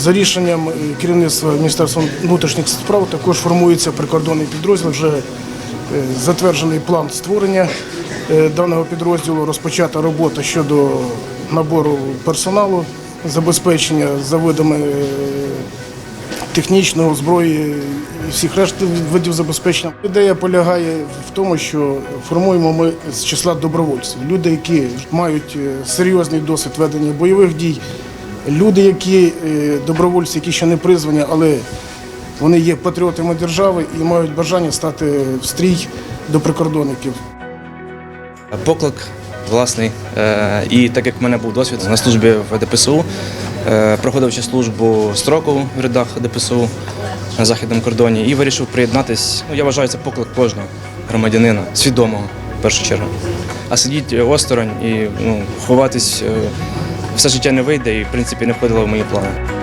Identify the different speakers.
Speaker 1: За рішенням е, керівництва Міністерства внутрішніх справ також формується прикордонний підрозділ. Вже е, затверджений план створення е, даного підрозділу, розпочата робота щодо набору персоналу, забезпечення за видами технічного зброї і всіх решт видів забезпечення. Ідея полягає в тому, що формуємо ми з числа добровольців. Люди, які мають серйозний досвід ведення бойових дій, люди, які е, добровольці, які ще не призвані, але вони є патріотами держави і мають бажання стати в стрій до прикордонників.
Speaker 2: Поклик власний. Е, І так як в мене був досвід на службі в ДПСУ, е, проходив ще службу строкову в рядах ДПСУ на західному кордоні і вирішив приєднатись. Ну, я вважаю, це поклик кожного громадянина, свідомого в першу чергу. А сидіти осторонь і ну, ховатись все життя не вийде і, в принципі, не входило в мої плани.